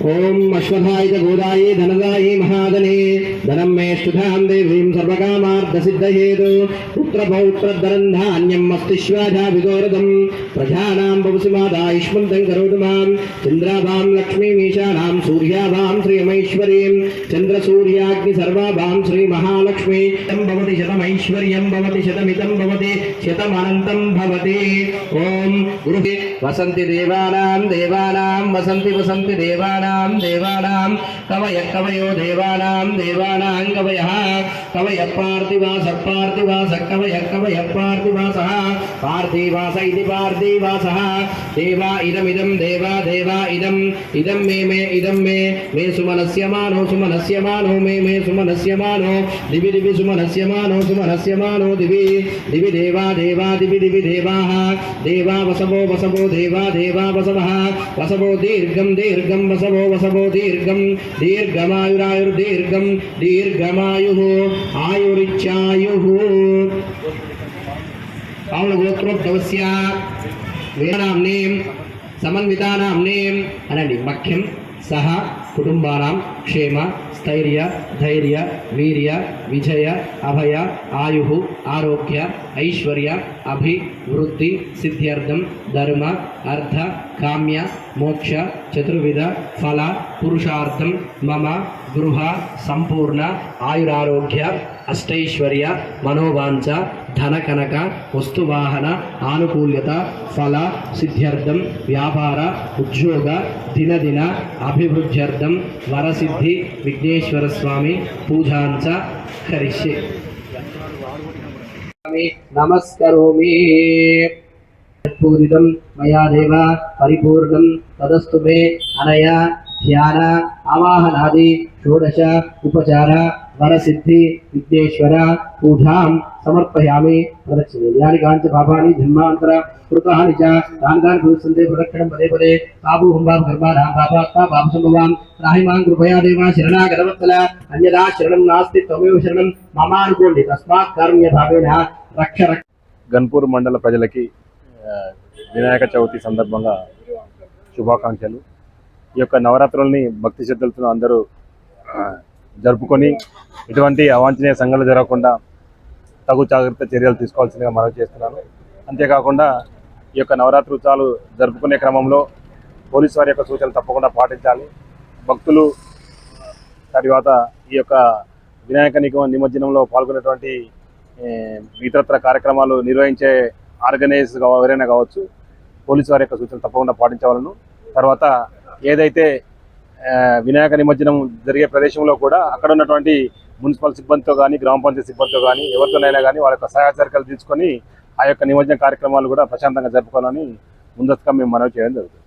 ఓం అశ్వథాయ చ గోదాయ ధనదాయ మహాదనే ధనం మే స్తుధాం దేవీం సర్వకామార్థ సిద్ధయేతు పుత్ర పౌత్రధరం ధాన్యం మస్తిశ్వాజా విగోరదం ప్రజానాం భవసి మాదాయుష్మంతం కరోతు మాం. చంద్రాభాం లక్ష్మీమీశానాం సూర్యాభాం శ్రియమైశ్వర్యం చంద్రసూర్యాగ్ని సర్వాభాం శ్రీ మహాలక్ష్మి శతం భవతి శతమైశ్వర్యం భవతి శతమితం భవతి శతమనంతం భవతి. ఓం గురు వసంతి దేవానాం దేవానాం వసంతి వసంతి దేవానాం దేవానాం కవయ. కవయో కవయ పార్థివాస పార్థివాస కవయ కవయ పార్థివాస పార్థివాస ఇది పార్థివాస దేవా ఇదమిదం దేవా దేవా ఇదం ఇదం మే మే ఇదం మే మే సుమనస్య మానో సుమనస్య మానో మే మే సుమనస్య మానో దివి దివి సుమనస్య మానో సుమనస్య మానో దివి దివి దేవా దేవా దివి దివి దేవాః దేవా వసవో వసవో దేవా దేవా వసవః వసవో దీర్ఘం దీర్ఘం వసవో వసవో దీర్ఘం దీర్ఘమాయురాయుర్దీర్ఘం దీర్ఘమాయు ఆయురిచ్చాయు. పావన గోత్రోద్భవస్య వేదానాంనేం సమన్వితానాంనేం అనండి. మఖ్యం సహ కుటుంబానాం క్షేమ స్థైర్య ధైర్య వీర్య విజయ అభయ ఆయు ఆరోగ్య ఐశ్వర్య అభివృద్ధి సిద్ధ్యర్థం ధర్మ అర్థ కామ్య మోక్ష చతుర్విధ ఫల పురుషార్థం మమ గృహ సంపూర్ణ ఆయురారోగ్య అష్టైశ్వర్య మనోవాంఛ ధన కనక వస్తువాహన ఆనుకూల్యత ఫల సిద్ధ్యర్థం వ్యాపార ఉద్యోగ దినదిన అభివృద్ధ్యర్థం వరసిద్ధి విఘ్నేశ్వర స్వామి పూజాంచ కరిష్యే నమస్కరోమి. పూరితం మయా దేవ పరిపూర్ణం తదస్తు మే అనయ ధ్యాన ఆవాహనాది షోడశ ఉపచార వరసిద్ధి విద్యేశ్వర పూజాం సమర్పయామి ప్రదక్షిణే యాని కాంచ జన్మాంతర కృతాని చ తాని తాని భూసందే ప్రదక్షిణం పదే పదే. బాబు హుంబాం గర్భాధాం పాపాత్మ బాబు సంభవాం. రాహిమాం కృపయా దేవా శరణాగతవత్సల అన్యదా శరణం నాస్తి త్వమేవ శరణం. మమ అనుకోండి తస్మాత్ కారుణ్య భావేన. రక్ష గన్పూర్ మండల ప్రజలకి వినాయక చవితి సందర్భంగా శుభాకాంక్షలు. ఈ యొక్క నవరాత్రుల్ని భక్తి శ్రద్ధలతో అందరూ జరుపుకొని ఎటువంటి అవాంఛనీయ సంఘటనలు జరగకుండా తగు జాగ్రత్త చర్యలు తీసుకోవాల్సిందిగా మనవి చేస్తున్నాను. అంతేకాకుండా ఈ యొక్క నవరాత్రి ఉత్సవాలు జరుపుకునే క్రమంలో పోలీసు వారి యొక్క సూచనలు తప్పకుండా పాటించాలి. భక్తులు తర్వాత ఈ యొక్క వినాయక నిగమ నిమజ్జనంలో పాల్గొనేటువంటి ఇతరత్ర కార్యక్రమాలు నిర్వహించే ఆర్గనైజ్ ఎవరైనా కావచ్చు పోలీసు వారి యొక్క సూచనలు తప్పకుండా పాటించవలను. తర్వాత ఏదైతే వినాయక నిమజ్జనం జరిగే ప్రదేశంలో కూడా అక్కడ ఉన్నటువంటి మున్సిపల్ సిబ్బందితో కానీ గ్రామ పంచాయతీ సిబ్బందితో కానీ ఎవరితోనైనా కానీ వాళ్ళ యొక్క సహాయ చర్యలు తీసుకొని ఆ యొక్క నిమజ్జన కార్యక్రమాలు కూడా ప్రశాంతంగా జరుపుకోవాలని ముందస్తుగా మేము మనవి చేయడం జరుగుతుంది.